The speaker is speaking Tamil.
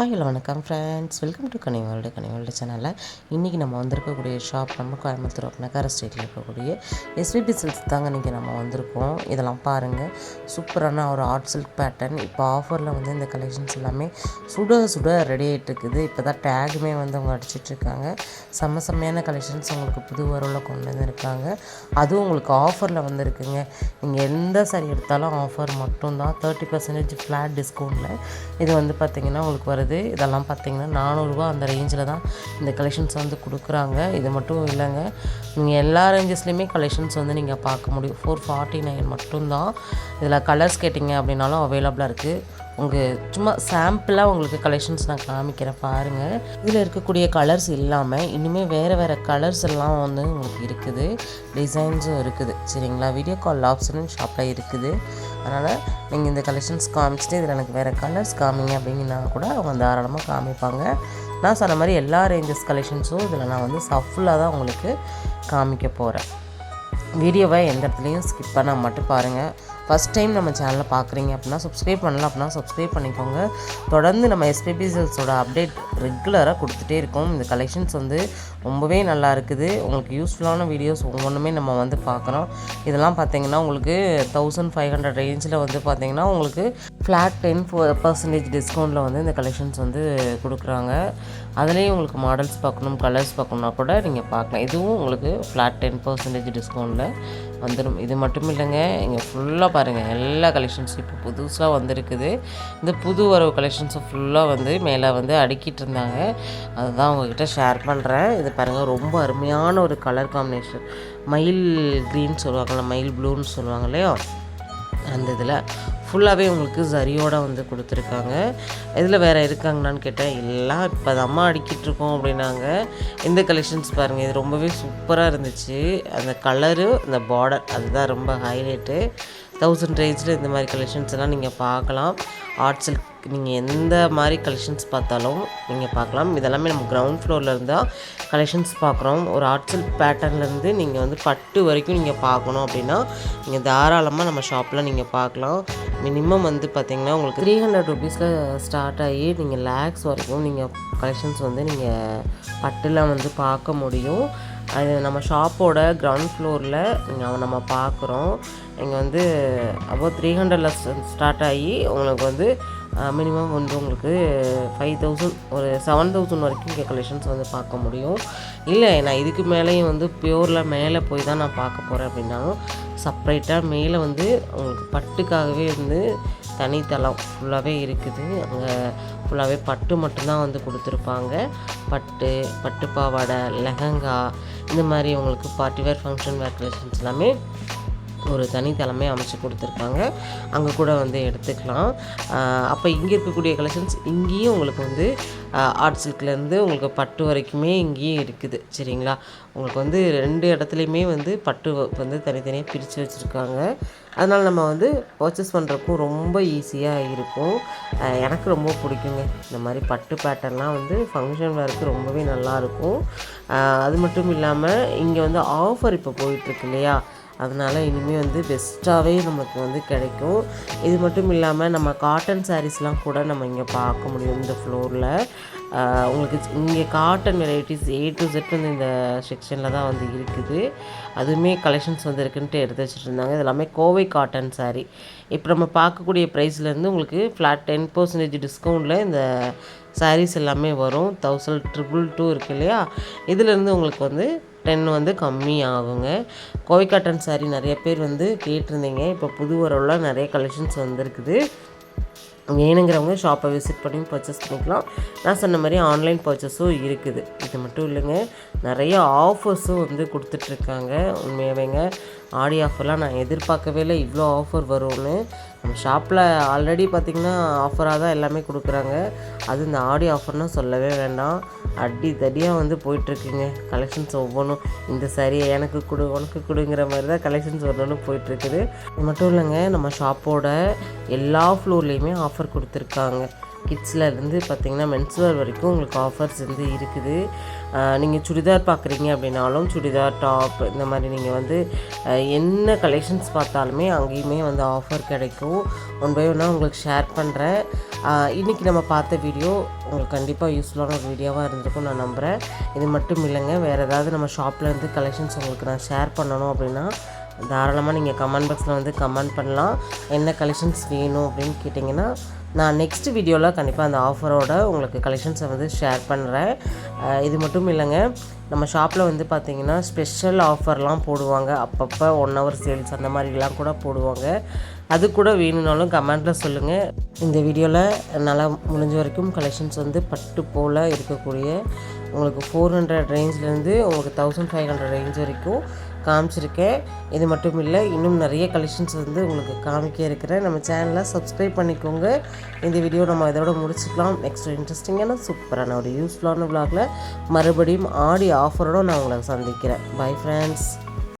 ஹாய் ஹலோ வணக்கம் ஃப்ரெண்ட்ஸ் வெல்கம் டு கனிவால்டு கனிவால்டு சேனலில் இன்றைக்கி நம்ம வந்திருக்கக்கூடிய ஷாப் நம்ம கோயம்புத்தூர் நகர ஸ்ட்ரீட்டில் இருக்கக்கூடிய எஸ்பிபி சில்க்ஸ் தாங்க இன்றைக்கி நம்ம வந்திருக்கோம். இதெல்லாம் பாருங்கள் சூப்பரான ஒரு ஆர்ட் சில்க் பேட்டர்ன் இப்போ ஆஃபரில் வந்து இந்த கலெக்ஷன்ஸ் எல்லாமே சுட சுட ரெடி ஆகிட்டு இருக்குது. இப்போ தான் டேகுமே வந்து அவங்க அடிச்சிட்ருக்காங்க செம்ம செம்மையான கலெக்ஷன்ஸ் உங்களுக்கு புது வரவில் கொண்டு வந்திருக்காங்க அதுவும் உங்களுக்கு ஆஃபரில் வந்திருக்குங்க. நீங்கள் எந்த சாரி எடுத்தாலும் ஆஃபர் மட்டும்தான். தேர்ட்டி பர்சன்டேஜ் ஃப்ளாட் டிஸ்கவுண்ட்டில் இது வந்து பார்த்திங்கன்னா உங்களுக்கு வருது இதெல்லாம் பார்த்திங்கன்னா நானூறுரூவா அந்த ரேஞ்சில் தான் இந்த கலெக்ஷன்ஸ் வந்து கொடுக்குறாங்க. இது மட்டும் இல்லைங்க. நீங்கள் எல்லா ரேஞ்சஸ்லேயுமே கலெக்ஷன்ஸ் வந்து நீங்கள் பார்க்க முடியும். ஃபோர் ஃபார்ட்டி நைன் மட்டும்தான். இதில் கலர்ஸ் கேட்டிங்க அப்படின்னாலும் அவைலபிளாக இருக்குது உங்கள் சும்மா சாம்பிளாக உங்களுக்கு கலெக்ஷன்ஸ் நான் காமிக்கிறேன் பாருங்கள் இதில் இருக்கக்கூடிய கலர்ஸ் இல்லாமல் இனிமேல் வேறு வேறு கலர்ஸ் எல்லாம் வந்து உங்களுக்கு இருக்குது. டிசைன்ஸும் இருக்குது. சரிங்களா? வீடியோ கால் ஆப்ஷனும் ஷாப்பில் இருக்குது. அதனால் நீங்கள் இந்த கலெக்ஷன்ஸ் காமிச்சிட்டு இதில் எனக்கு வேறு கலர்ஸ் காமிங்க அப்படிங்கன்னா கூட அவங்க தாராளமாக காமிப்பாங்க. நான் சொன்ன மாதிரி எல்லா ரேஞ்சஸ் கலெக்ஷன்ஸும் இதில் நான் வந்து சஃபுல்லாக தான் உங்களுக்கு காமிக்க போகிறேன் வீடியோவை எந்த இடத்துலையும் ஸ்கிப் பண்ணால் மட்டும் பாருங்கள் ஃபஸ்ட் டைம் நம்ம சேனலில் பார்க்குறீங்க அப்படின்னா சப்ஸ்கிரைப் பண்ணலாம் அப்படின்னா சப்ஸ்கிரைப் பண்ணிக்கோங்க. தொடர்ந்து நம்ம எஸ்பிபிசல்ஸோட அப்டேட் ரெகுலராக கொடுத்துட்டே இருக்கோம். இந்த கலெக்ஷன்ஸ் வந்து ரொம்பவே நல்லா இருக்குது. உங்களுக்கு யூஸ்ஃபுல்லான வீடியோஸ் ஒவ்வொன்றுமே நம்ம வந்து பார்க்குறோம் இதெல்லாம் பார்த்தீங்கன்னா உங்களுக்கு தௌசண்ட் ஃபைவ் ஹண்ட்ரட் ரேஞ்சில் வந்து பார்த்தீங்கன்னா உங்களுக்கு ஃப்ளாட் டென் பர்சன்டேஜ் டிஸ்கவுண்ட்டில் வந்து இந்த கலெக்ஷன்ஸ் வந்து கொடுக்குறாங்க. அதுலேயும் உங்களுக்கு மாடல்ஸ் பார்க்கணும் கலர்ஸ் பார்க்கணுன்னா கூட நீங்கள் பார்க்கலாம். இதுவும் உங்களுக்கு ஃப்ளாட் டென் பர்சன்டேஜ் டிஸ்கவுண்ட்டில் வந்துடும் இது மட்டும் இல்லைங்க இங்கே ஃபுல்லாக பாருங்கள் எல்லா கலெக்ஷன்ஸும் இப்போ புதுசாக வந்திருக்குது. இந்த புது வரவு கலெக்ஷன்ஸும் ஃபுல்லாக வந்து மேலே வந்து அடுக்கிட்டு இருந்தாங்க. அதுதான் உங்ககிட்ட ஷேர் பண்ணுறேன் இது பாருங்கள் ரொம்ப அருமையான ஒரு கலர் காம்பினேஷன் மயில் க்ரீன் சொல்லுவாங்கள்ல மயில் ப்ளூன்னு சொல்லுவாங்க இல்லையா? அந்த இதில் ஃபுல்லாகவே உங்களுக்கு சரியோடு வந்து கொடுத்துருக்காங்க. இதில் வேறு இருக்காங்களான்னு கேட்டேன். எல்லாம் இப்போ அது அம்மா அடிக்கிட்டு இருக்கோம் அப்படின்னாங்க. இந்த கலெக்ஷன்ஸ் பாருங்கள் இது ரொம்பவே சூப்பராக இருந்துச்சு. அந்த கலரு அந்த பார்டர் அதுதான் ரொம்ப ஹைலைட்டு தௌசண்ட் ரேஞ்சில் இந்த மாதிரி கலெக்ஷன்ஸ் எல்லாம் நீங்கள் பார்க்கலாம். ஆர்ட் சில்க் நீங்கள் எந்த மாதிரி கலெக்ஷன்ஸ் பார்த்தாலும் நீங்கள் பார்க்கலாம். இதெல்லாமே நம்ம கிரவுண்ட் ஃப்ளோரில் இருந்தால் கலெக்ஷன்ஸ் பார்க்குறோம். ஒரு ஆர்ட் சில்க் பேட்டர்ன்லேருந்து நீங்கள் வந்து பட்டு வரைக்கும் நீங்கள் பார்க்கணும் அப்படின்னா நீங்கள் தாராளமாக நம்ம ஷாப்பில் நீங்கள் பார்க்கலாம். மினிமம் வந்து பார்த்திங்கன்னா உங்களுக்கு த்ரீ ஹண்ட்ரட் ருபீஸில் ஸ்டார்ட் ஆகி நீங்கள் லேக்ஸ் வரைக்கும் நீங்கள் கலெக்ஷன்ஸ் வந்து நீங்கள் பட்டுலாம் வந்து பார்க்க முடியும். அது நம்ம ஷாப்போட கிரவுண்ட் ஃப்ளோரில் இங்கே நம்ம பார்க்குறோம் இங்கே வந்து அபோவ் த்ரீ ஹண்ட்ரடில் ஸ்டார்ட் ஆகி உங்களுக்கு வந்து மினிமம் வந்து உங்களுக்கு ஃபைவ் தௌசண்ட் ஒரு செவன் தௌசண்ட் வரைக்கும் இங்கே கலெக்ஷன்ஸ் வந்து பார்க்க முடியும். இல்லை நான் இதுக்கு மேலேயும் வந்து பியூரில் மேலே போய் தான் நான் பார்க்க போகிறேன் அப்படின்னாலும் செப்பரேட்டாக மேலே வந்து உங்களுக்கு பட்டுக்காகவே வந்து தனித்தளம் ஃபுல்லாகவே இருக்குது. அங்கே ஃபுல்லாகவே பட்டு மட்டும்தான் வந்து கொடுத்துருப்பாங்க. பட்டு பட்டு பாவாடை லெஹங்கா இந்த மாதிரி உங்களுக்கு party wear function wear collections எல்லாமே ஒரு தனித்தலைமை அமைச்சு கொடுத்துருக்காங்க. அங்கே கூட வந்து எடுத்துக்கலாம். அப்போ இங்கே இருக்கக்கூடிய கலெக்ஷன்ஸ் இங்கேயும் உங்களுக்கு வந்து ஆர்ட் சில்க்லேருந்து உங்களுக்கு பட்டு வரைக்குமே இங்கேயும் இருக்குது. சரிங்களா? உங்களுக்கு வந்து ரெண்டு இடத்துலையுமே வந்து பட்டு வந்து தனித்தனியாக பிரித்து வச்சுருக்காங்க. அதனால் நம்ம வந்து பர்ச்சேஸ் பண்ணுறக்கும் ரொம்ப ஈஸியாக இருக்கும். எனக்கு ரொம்ப பிடிக்குங்க. இந்த மாதிரி பட்டு பேட்டர்ன்லாம் வந்து ஃபங்க்ஷன் வேருக்கு ரொம்பவே நல்லாயிருக்கும் அது மட்டும் இல்லாமல் இங்கே வந்து ஆஃபர் இப்போ போயிட்டுருக்கு இல்லையா? அதனால் இனிமேல் வந்து பெஸ்ட்டாகவே நமக்கு வந்து கிடைக்கும். இது மட்டும் இல்லாமல் நம்ம காட்டன் சாரீஸ்லாம் கூட நம்ம இங்கே பார்க்க முடியும் இந்த ஃப்ளோரில் உங்களுக்கு இங்கே cotton varieties A to Z வந்து இந்த செக்ஷனில் தான் வந்து இருக்குது. அதுவுமே கலெக்ஷன்ஸ் வந்து இருக்குன்ட்டு எடுத்து வச்சுட்டு இருந்தாங்க இது எல்லாமே கோவை காட்டன் சாரீ இப்போ நம்ம பார்க்கக்கூடிய ப்ரைஸ்லேருந்து உங்களுக்கு ஃப்ளாட் டென் பர்சன்டேஜ் டிஸ்கவுண்ட்டில் இந்த சாரீஸ் எல்லாமே வரும். தௌசண்ட் ட்ரிபிள் டூ இருக்கு இல்லையா? இதுலேருந்து உங்களுக்கு வந்து டென் வந்து கம்மி ஆகுங்க. கோவை காட்டன் சாரீ நிறைய பேர் வந்து கேட்டிருந்தீங்க. இப்போ புது வரவுலாம் நிறைய கலெக்ஷன்ஸ் வந்துருக்குது. வேணுங்கிறவங்க ஷாப்பை விசிட் பண்ணி பர்ச்சேஸ் பண்ணிக்கலாம். நான் சொன்ன மாதிரி ஆன்லைன் பர்ச்சேஸும் இருக்குது. இது மட்டும் இல்லைங்க. நிறைய ஆஃபர்ஸும் வந்து கொடுத்துட்ருக்காங்க உண்மையாகவேங்க ஆடி ஆஃபர்லாம் நான் எதிர்பார்க்கவே இல்லை. இவ்வளோ ஆஃபர் வரும்னு. நம்ம ஷாப்பில் ஆல்ரெடி பார்த்திங்கன்னா ஆஃபராக தான் எல்லாமே கொடுக்குறாங்க. அது இந்த ஆடி ஆஃபர்னால் சொல்லவே வேண்டாம். அடி தடியாக வந்து போயிட்டுருக்குங்க. கலெக்ஷன்ஸ் ஒவ்வொன்றும். இந்த சரியை எனக்கு கொடு உனக்கு கொடுங்கிற மாதிரி தான் கலெக்ஷன்ஸ் ஒன்று போயிட்டுருக்குது. இது மட்டும் இல்லைங்க நம்ம ஷாப்போட எல்லா ஃப்ளோர்லேயுமே ஆஃபர் கொடுத்துருக்காங்க. கிட்ஸ்லேருந்து பார்த்திங்கன்னா மென்ஸ்வேர் வரைக்கும் உங்களுக்கு ஆஃபர்ஸ் வந்து இருக்குது. நீங்கள் சுடிதார் பார்க்குறீங்க அப்படின்னாலும் சுடிதார் டாப் இந்த மாதிரி நீங்கள் வந்து என்ன கலெக்ஷன்ஸ் பார்த்தாலுமே அங்கேயுமே வந்து ஆஃபர் கிடைக்கும். ஒன் பை ஒன்னாக உங்களுக்கு ஷேர் பண்ணுறேன் இன்றைக்கி நம்ம பார்த்த வீடியோ உங்களுக்கு கண்டிப்பாக யூஸ்ஃபுல்லான ஒரு வீடியோவாக இருந்திருக்கும் நான் நம்புகிறேன் இது மட்டும் இல்லைங்க வேறு ஏதாவது நம்ம ஷாப்பில் இருந்து கலெக்ஷன்ஸ் உங்களுக்கு நான் ஷேர் பண்ணணும் அப்படின்னா தாராளமாக நீங்கள் கமெண்ட் பாக்ஸில் வந்து கமெண்ட் பண்ணலாம். என்ன கலெக்ஷன்ஸ் வேணும் அப்படின்னு கேட்டிங்கன்னா நான் நெக்ஸ்ட் வீடியோவில் கண்டிப்பாக அந்த ஆஃபரோட உங்களுக்கு கலெக்ஷன்ஸை வந்து ஷேர் பண்ணுறேன் இது மட்டும் இல்லைங்க நம்ம ஷாப்பில் வந்து பார்த்திங்கன்னா ஸ்பெஷல் ஆஃபர்லாம் போடுவாங்க. அப்பப்போ ஒன் ஹவர் சேல்ஸ் அந்த மாதிரிலாம் கூட போடுவாங்க. அது கூட வேணும்னாலும் கமெண்ட்டில் சொல்லுங்கள் இந்த வீடியோவில் நல்லா முடிஞ்ச வரைக்கும் கலெக்ஷன்ஸ் வந்து பட்டு போல் இருக்கக்கூடிய உங்களுக்கு ஃபோர் ஹண்ட்ரட் ரேஞ்ச்லேருந்து உங்களுக்கு தௌசண்ட் ஃபைவ் ஹண்ட்ரட் ரேஞ்ச் வரைக்கும் காமிச்சிருக்கேன். இது மட்டும் இல்லை இன்னும் நிறைய கலெக்ஷன்ஸ் வந்து உங்களுக்கு காமிக்க இருக்கிறேன். நம்ம சேனலை சப்ஸ்கிரைப் பண்ணிக்கோங்க. இந்த வீடியோ நம்ம இதோட முடிச்சுக்கலாம். நெக்ஸ்ட் இன்ட்ரெஸ்டிங்கான சூப்பரான ஒரு யூஸ்ஃபுல்லான விளாகில் மறுபடியும் ஆடி ஆஃபரோட நான் உங்களை சந்திக்கிறேன். Bye friends